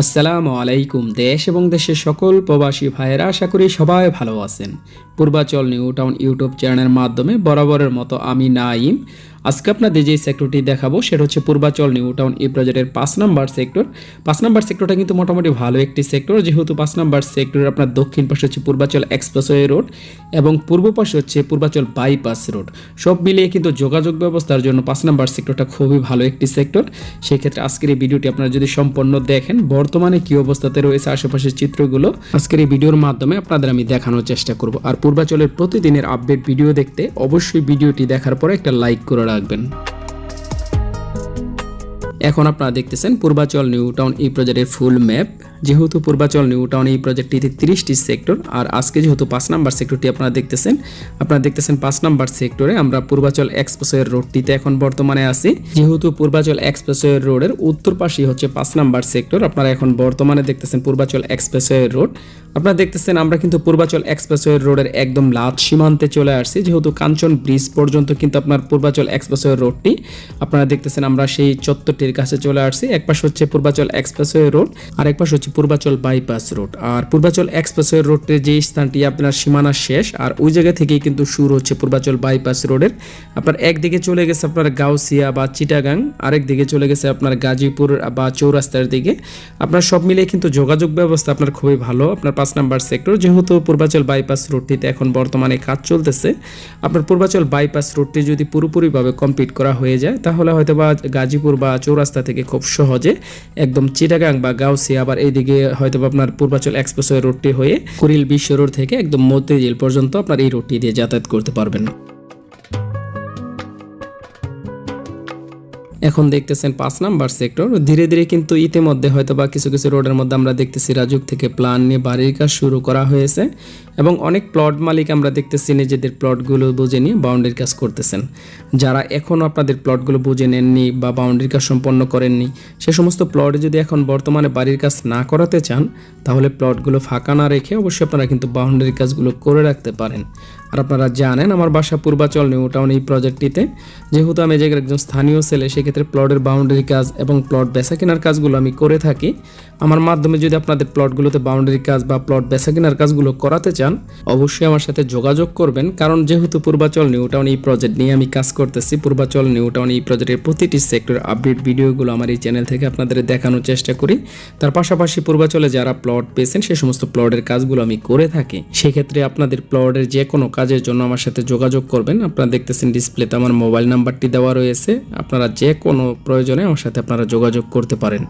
আসসালামু আলাইকুম, দেশ এবং দেশের সকল প্রবাসী ভাইয়েরা, আশা করি সবাই ভালো আছেন। পূর্বাচল নিউ টাউন ইউটিউব চ্যানেলের মাধ্যমে বরাবরের মতো আমি নাইম আজকে আপনাদের যে সেক্টরটি দেখাবো, সেটা হচ্ছে পূর্বাচল নিউ টাউন এই প্রজেক্টের পাঁচ নাম্বার সেক্টর পাঁচ নাম্বার সেক্টরটা কিন্তু মোটামুটি ভালো একটি সেক্টর যেহেতু পাঁচ নাম্বার সেক্টরের আপনার দক্ষিণ পাশে হচ্ছে পূর্বাচল এক্সপ্রেসওয়ে রোড এবং পূর্ব পাশে হচ্ছে পূর্বাচল বাইপাস রোড সব মিলিয়ে কিন্তু যোগাযোগ ব্যবস্থার জন্য পাঁচ নাম্বার সেক্টরটা খুবই ভালো একটি সেক্টর সেক্ষেত্রে আজকের এই ভিডিওটি আপনারা যদি সম্পন্ন দেখেন, বর্তমানে কি অবস্থাতে রয়েছে আশেপাশের চিত্রগুলো, আজকের এই ভিডিওর মাধ্যমে আপনাদের আমি দেখানোর চেষ্টা করব। আর পূর্বাচলের প্রতিদিনের আপডেট ভিডিও দেখতে অবশ্যই ভিডিওটি দেখার পরে একটা লাইক করে রাখবেন। এখন আপনারা দেখতেছেন পূর্বাচল নিউ টাউন এই প্রজেক্টের ফুল ম্যাপ। যেহেতু পূর্বাচল নিউ টাউন এই প্রজেক্টটিতে তিরিশটি সেক্টর, আর আজকে যেহেতু পাঁচ নাম্বার সেক্টরটি আপনারা দেখতেছেন আপনারা দেখতেছেন পাঁচ নাম্বার সেক্টরে আমরা পূর্বাচল এক্সপ্রেসওয়ের রোডটিতে এখন বর্তমানে আছি। যেহেতু পূর্বাচল এক্সপ্রেসওয়ে রোডের উত্তর পাশেই হচ্ছে পাঁচ নাম্বার সেক্টর, আপনারা এখন বর্তমানে দেখতেছেন পূর্বাচল এক্সপ্রেসওয়ে রোড। আপনারা দেখতেছেন আমরা কিন্তু পূর্বাচল এক্সপ্রেসওয়ে রোডের একদম লাত সীমান্তে চলে আসছি, যেহেতু কাঞ্চন ব্রিজ পর্যন্ত কিন্তু আপনার পূর্বাচল এক্সপ্রেসওয়ে রোডটি, আপনারা দেখতেছেন আমরা সেই চত্বরটির কাছে চলে আসছি। এক পাশ হচ্ছে পূর্বাচল এক্সপ্রেসওয়ে রোড আর এক পাশ হচ্ছে পূর্বাচল বাইপাস রোড আর পূর্বাচল এক্সপ্রেসওয়ে রোডটির যে স্থানটি আপনার সীমানা শেষ, আর ওই জায়গা থেকেই কিন্তু শুরু হচ্ছে পূর্বাচল বাইপাস রোডের আপনার একদিকে চলে গেছে আপনার গাউসিয়া বা চিটাগাং আরেক দিকে চলে গেছে আপনার গাজীপুর বা চৌরাস্তার দিকে। আপনার সব মিলিয়ে কিন্তু যোগাযোগ ব্যবস্থা আপনার খুবই ভালো। আপনার পাঁচ নাম্বার সেক্টর যেহেতু পূর্বাচল বাইপাস রোডটিতে এখন বর্তমানে কাজ চলতেছে, আপনার পূর্বাচল বাইপাস রোডটি যদি পুরোপুরিভাবে কমপ্লিট করা হয়ে যায়, তাহলে হয়তো বা গাজীপুর বা চৌরাস্তা থেকে খুব সহজে একদম চিটাগাং বা গাউসিয়া আবার এইদিকে হয়তো বা আপনার পূর্বাচল এক্সপ্রেসওয়ে রোডটি হয়ে কুড়িল বিশ্ব রোড থেকে একদম মতিঝিল পর্যন্ত আপনার এই রোডটি দিয়ে যাতায়াত করতে পারবেন। এখন দেখতেছেন পাঁচ নাম্বার সেক্টর ধীরে ধীরে কিন্তু ইতিমধ্যে হয়তো বা কিছু কিছু রোডের মধ্যে আমরা দেখতেছি রাজুক থেকে প্ল্যান নিয়ে বাড়ির কাজ শুরু করা হয়েছে এবং অনেক প্লট মালিক আমরা দেখতেছি নিজেদের প্লটগুলো বুঝে নিয়ে বাউন্ডারির কাজ করতেছেন। যারা এখনও আপনাদের প্লটগুলো বুঝে নেননি বা বাউন্ডারির কাজ সম্পন্ন করেননি, সে সমস্ত প্লটে যদি এখন বর্তমানে বাড়ির কাজ না করাতে চান, তাহলে প্লটগুলো ফাঁকা না রেখে অবশ্যই আপনারা কিন্তু বাউন্ডারির কাজগুলো করে রাখতে পারেন। আর আপনারা জানেন, আমার বাসা পূর্বাচল নিউ টাউন এই প্রজেক্টটিতে। যেহেতু আমি জায়গার একজন স্থানীয় ছেলে, সেক্ষেত্রে প্লটের বাউন্ডারি কাজ এবং প্লট বেচা কেনার কাজগুলো আমি করে থাকি। আমার মাধ্যমে যদি আপনাদের প্লটগুলোতে বাউন্ডারি কাজ বা প্লট বেচা কেনার কাজগুলো করাতে চান, অবশ্যই আমার সাথে যোগাযোগ করবেন। কারণ যেহেতু পূর্বাচল নিউ টাউন এই প্রজেক্ট নিয়ে আমি কাজ করতেছি, পূর্বাচল নিউ টাউন এই প্রজেক্টের প্রতিটি সেক্টর আপডেট ভিডিওগুলো আমার এই চ্যানেল থেকে আপনাদের দেখানোর চেষ্টা করি। তার পাশাপাশি পূর্বাচলে যারা প্লট পেয়েছেন, সে সমস্ত প্লটের কাজগুলো আমি করে থাকি। সেক্ষেত্রে আপনাদের প্লটের যে কোনো কাজের জন্য আমার সাথে যোগাযোগ করবেন। আপনারা দেখতেছেন ডিসপ্লেতে আমার মোবাইল নাম্বারটি দেওয়া রয়েছে। আপনারা যে কোনো প্রয়োজনে আমার সাথে আপনারা যোগাযোগ করতে পারেন।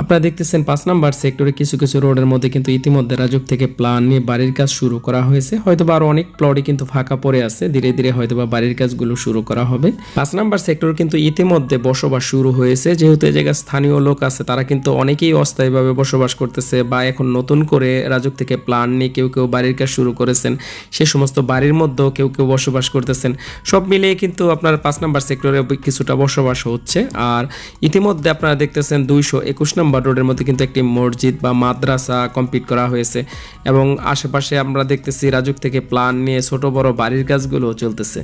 আপনারা দেখতেছেন পাঁচ নাম্বার সেক্টরে কিছু কিছু রোডের মধ্যে কিন্তু ইতিমধ্যে রাজুক থেকে প্ল্যান নিয়ে বাড়ির কাজ শুরু করা হয়েছে। হয়তো আরও অনেক প্লটই কিন্তু ফাঁকা পড়ে আছে। ধীরে ধীরে হয়তো বা বাড়ির কাজগুলো শুরু করা হবে। পাঁচ নাম্বার সেক্টর কিন্তু ইতিমধ্যে বসবাস শুরু হয়েছে। যেহেতু এই জায়গায় স্থানীয় লোক আছে, তারা কিন্তু অনেকেই অস্থায়ীভাবে বসবাস করতেছে বা এখন নতুন করে রাজুক থেকে প্ল্যান নিয়ে কেউ কেউ বাড়ির কাজ শুরু করেছেন। সে সমস্ত বাড়ির মধ্যেও কেউ কেউ বসবাস করতেছেন। সব মিলিয়ে কিন্তু আপনার পাঁচ নাম্বার সেক্টরে কিছুটা বসবাস হচ্ছে। আর ইতিমধ্যে আপনারা দেখতেছেন দুইশো একুশ নম্বর রোডের মধ্যে কিন্তু একটি মসজিদ বা মাদ্রাসা কমপ্লিট করা হয়েছে এবং আশেপাশে আমরা দেখতেছি রাজুক থেকে প্ল্যান নিয়ে ছোট বড় বাড়ির কাজগুলো চলতেছে।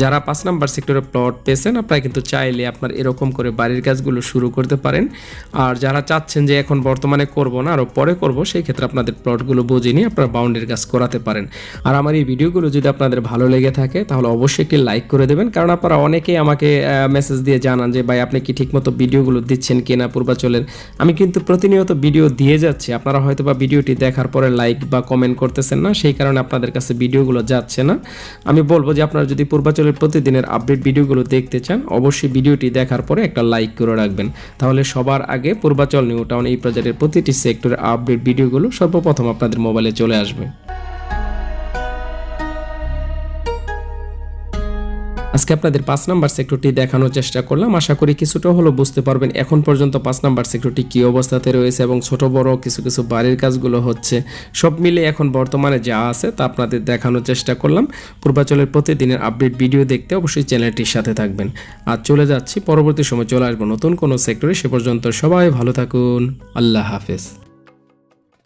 যারা পাঁচ নাম্বার সেক্টরে প্লট পেয়েছেন, আপনারা কিন্তু চাইলে আপনার এরকম করে বাড়ির কাজগুলো শুরু করতে পারেন। আর যারা চাচ্ছেন যে এখন বর্তমানে করব না আরও পরে করব, সেই ক্ষেত্রে আপনাদের প্লটগুলো বুঝে নিয়ে আপনারা বাউন্ডারির কাজ করাতে পারেন। আর আমার এই ভিডিওগুলো যদি আপনাদের ভালো লেগে থাকে, তাহলে অবশ্যই একটি লাইক করে দেবেন। কারণ আপনারা অনেকেই আমাকে মেসেজ দিয়ে জানান যে, ভাই, আপনি কি ঠিকমতো ভিডিওগুলো দিচ্ছেন কিনা পূর্বাচলের আমি কিন্তু প্রতিনিয়ত ভিডিও দিয়ে যাচ্ছি। আপনারা হয়তো বা ভিডিওটি দেখার পরে লাইক বা কমেন্ট করতেছেন না, সেই কারণে আপনাদের কাছে ভিডিওগুলো যাচ্ছে না। আমি বলব যে আপনারা যদি পূর্বাচলের প্রতিদিনের আপডেট ভিডিওগুলো দেখতে চান, অবশ্যই ভিডিওটি দেখার পরে একটা লাইক করে রাখবেন। তাহলে সবার আগে পূর্বাচল নিউ টাউন এই প্রজেক্টের প্রতিটি সেক্টরের আপডেট ভিডিওগুলো সর্বপ্রথম আপনাদের মোবাইলে চলে আসবে। আজকে আপনাদের পাঁচ নাম্বার সেক্টরটি দেখানোর চেষ্টা করলাম। আশা করি কিছুটা হলো বুঝতে পারবেন এখন পর্যন্ত পাঁচ নাম্বার সেক্টরটি কী অবস্থাতে রয়েছে এবং ছোট, বড় কিছু কিছু বাড়ির কাজগুলো হচ্ছে। সব মিলে এখন বর্তমানে যা আছে তা আপনাদের দেখানোর চেষ্টা করলাম। পূর্বাচলের প্রতিদিনের আপডেট ভিডিও দেখতে অবশ্যই চ্যানেলটির সাথে থাকবেন। আর চলে যাচ্ছি, পরবর্তী সময় চলে আসব নতুন কোনো সেক্টরে সে পর্যন্ত সবাই ভালো থাকুন। আল্লাহ হাফেজ।